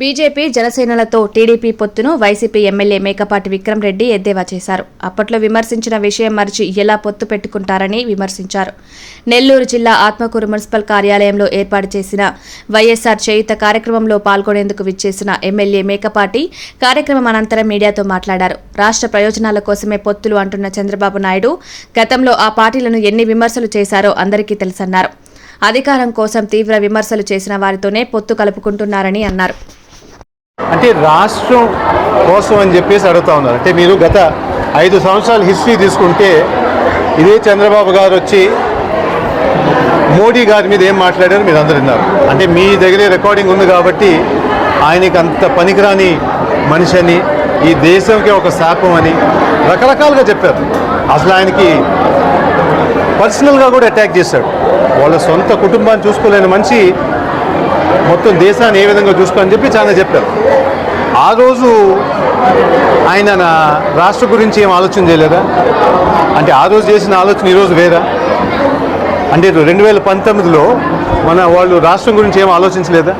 BJP జనసేనలతో TDP పొత్తును YCP MLA Mekapati Vikram Reddy ఎద్దేవా చేశారు. అప్పట్లో విమర్శించిన విషయం మరిచి ఎలా పొత్తు పెట్టుకుంటారని విమర్శించారు. నెల్లూరు జిల్లా ఆత్మకూరు మున్సిపల్ కార్యాలయంలో ఏర్పాటు చేసిన వైఎస్ఆర్ చేయుత కార్యక్రమంలో పాల్గొనేందుకు విచ్చేసిన ఎమ్మెల్యే మేకపాటి కార్యక్రమం అనంతరం మీడియాతో మాట్లాడారు. రాష్ట్ర ప్రయోజనాల కోసమే పొత్తులు అంటున్న చంద్రబాబు నాయుడు గతంలో ఆ పార్టీలను ఎన్ని విమర్శలు చేశారో అందరికీ తెలుసన్నారు. అధికారం కోసం తీవ్ర విమర్శలు చేసిన వారితోనే పొత్తు కలుపుకుంటున్నారని అన్నారు. అంటే రాష్ట్రం కోసం అని చెప్పేసి అడుగుతా ఉన్నారు. అంటే మీరు గత ఐదు సంవత్సరాల హిస్టరీ తీసుకుంటే ఇదే చంద్రబాబు గారు వచ్చి మోడీ గారి మీద ఏం మాట్లాడారు మీరు అందరు విన్నారు. అంటే మీ దగ్గరే రికార్డింగ్ ఉంది కాబట్టి ఆయనకి అంత పనికిరాని మనిషి అని ఈ దేశంకి ఒక శాపం అని రకరకాలుగా చెప్పారు. అసలు ఆయనకి పర్సనల్గా కూడా అటాక్ చేశాడు. వాళ్ళ సొంత కుటుంబాన్ని చూసుకోలేని మనిషి మొత్తం దేశాన్ని ఏ విధంగా చూసుకోని చెప్పి చాలా చెప్పారు. ఆ రోజు ఆయన నా రాష్ట్ర గురించి ఏం ఆలోచన చేయలేదా? అంటే ఆ రోజు చేసిన ఆలోచన ఈరోజు వేరా? అంటే రెండు వేల పంతొమ్మిదిలో మన వాళ్ళు రాష్ట్రం గురించి ఏం ఆలోచించలేదా?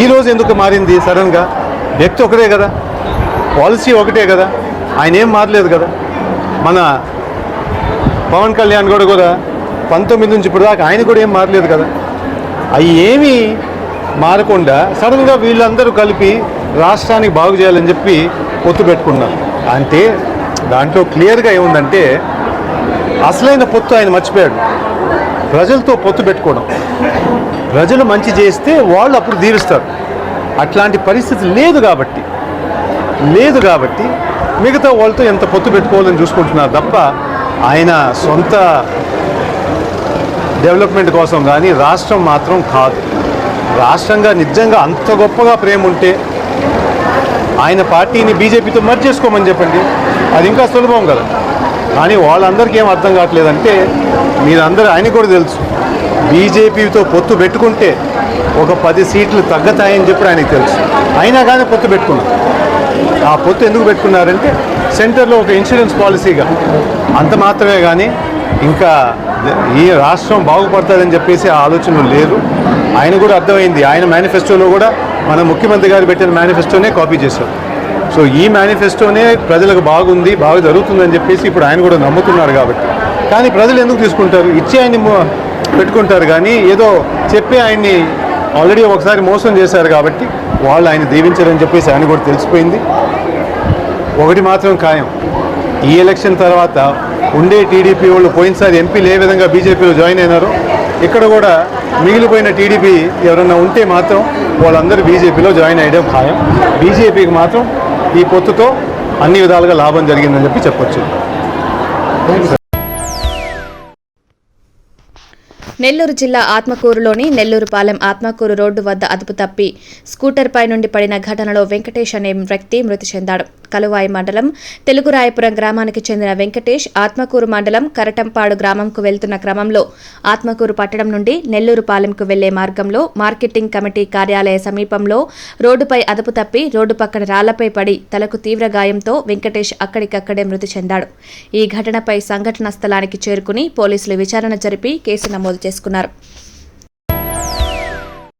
ఈరోజు ఎందుకు మారింది సడన్గా? వ్యక్తి ఒకటే కదా. పాలసీ ఒకటే కదా. ఆయన ఏం మారలేదు కదా. మన పవన్ కళ్యాణ్ కూడా కూడా పంతొమ్మిది నుంచి ఇప్పుడు దాకా ఆయన కూడా ఏం మారలేదు కదా. అవి ఏమీ మారకుండా సడన్గా వీళ్ళందరూ కలిపి రాష్ట్రానికి బాగు చేయాలని చెప్పి పొత్తు పెట్టుకున్నారు. అంటే దాంట్లో క్లియర్గా ఏముందంటే అసలైన పొత్తు ఆయన మర్చిపోయాడు. ప్రజలతో పొత్తు పెట్టుకోవడం. ప్రజలు మంచి చేస్తే వాళ్ళు అప్పుడు తీరుస్తారు అట్లాంటి పరిస్థితి లేదు కాబట్టి లేదు కాబట్టి మిగతా వాళ్ళతో ఎంత పొత్తు పెట్టుకోవాలని చూసుకుంటున్నారు తప్ప ఆయన సొంత డెవలప్మెంట్ కోసం కానీ రాష్ట్రం మాత్రం కాదు. రాష్ట్రంగా నిజంగా అంత గొప్పగా ప్రేమ ఉంటే ఆయన పార్టీని బీజేపీతో మర్జ్ చేసుకోమని చెప్పండి. అది ఇంకా సులభం కదా. కానీ వాళ్ళందరికీ ఏం అర్థం కావట్లేదంటే మీరందరూ ఆయన కూడా తెలుసు. బీజేపీతో పొత్తు పెట్టుకుంటే ఒక పది సీట్లు తగ్గుతాయని చెప్పి ఆయనకు తెలుసు. అయినా కానీ పొత్తు పెట్టుకున్నారు. ఆ పొత్తు ఎందుకు పెట్టుకున్నారంటే సెంటర్లో ఒక ఇన్సూరెన్స్ పాలసీగా అంత మాత్రమే కానీ ఇంకా ఈ రాష్ట్రం బాగుపడుతుందని చెప్పేసి ఆ ఆలోచనలు లేరు. ఆయన కూడా అర్థమైంది. ఆయన మేనిఫెస్టోలో కూడా మన ముఖ్యమంత్రి గారు పెట్టిన మేనిఫెస్టోనే కాపీ చేశారు. సో ఈ మేనిఫెస్టోనే ప్రజలకు బాగుంది బాగా జరుగుతుందని చెప్పేసి ఇప్పుడు ఆయన కూడా నమ్ముతున్నారు కాబట్టి. కానీ ప్రజలు ఎందుకు తీసుకుంటారు? ఇచ్చి ఆయన్ని పెట్టుకుంటారు కానీ ఏదో చెప్పి ఆయన్ని ఆల్రెడీ ఒకసారి మోసం చేశారు కాబట్టి వాళ్ళు ఆయన దీవించారని చెప్పేసి ఆయన కూడా తెలిసిపోయింది. ఒకటి మాత్రం ఖాయం. ఈ ఎలక్షన్ తర్వాత ఉండే టీడీపీ వాళ్ళు పోయినసారి ఎంపీలు ఏ విధంగా బీజేపీలో జాయిన్ అయినారో. ఇక్కడ కూడా మిగిలిపోయిన టీడీపీ ఎవరన్నా ఉంటే మాత్రం వాళ్ళందరూ బీజేపీలో జాయిన్ అయ్యడం ఖాయం. బీజేపీకి మాత్రం ఈ పొత్తుతో అన్ని విధాలుగా లాభం జరిగిందని చెప్పి చెప్పొచ్చు. నెల్లూరు జిల్లా ఆత్మకూరులోని నెల్లూరుపాలెం ఆత్మకూరు రోడ్డు వద్ద అదుపు తప్పి స్కూటర్పై నుండి పడిన ఘటనలో వెంకటేష్ అనే వ్యక్తి మృతి చెందాడు. కలువాయి మండలం తెలుగురాయపురం గ్రామానికి చెందిన వెంకటేష్ ఆత్మకూరు మండలం కరటంపాడు గ్రామంకు వెళ్తున్న క్రమంలో ఆత్మకూరు పట్టణం నుండి నెల్లూరుపాలెంకు వెళ్ళే మార్గంలో మార్కెటింగ్ కమిటీ కార్యాలయ సమీపంలో రోడ్డుపై అదుపు తప్పి రోడ్డు పక్కన రాళ్ళపై పడి తలకు తీవ్ర గాయంతో వెంకటేష్ అక్కడికక్కడే మృతి చెందాడు. ఈ ఘటనపై సంఘటన స్థలానికి చేరుకుని పోలీసులు విచారణ జరిపి కేసు నమోదు చేసుకున్నారు.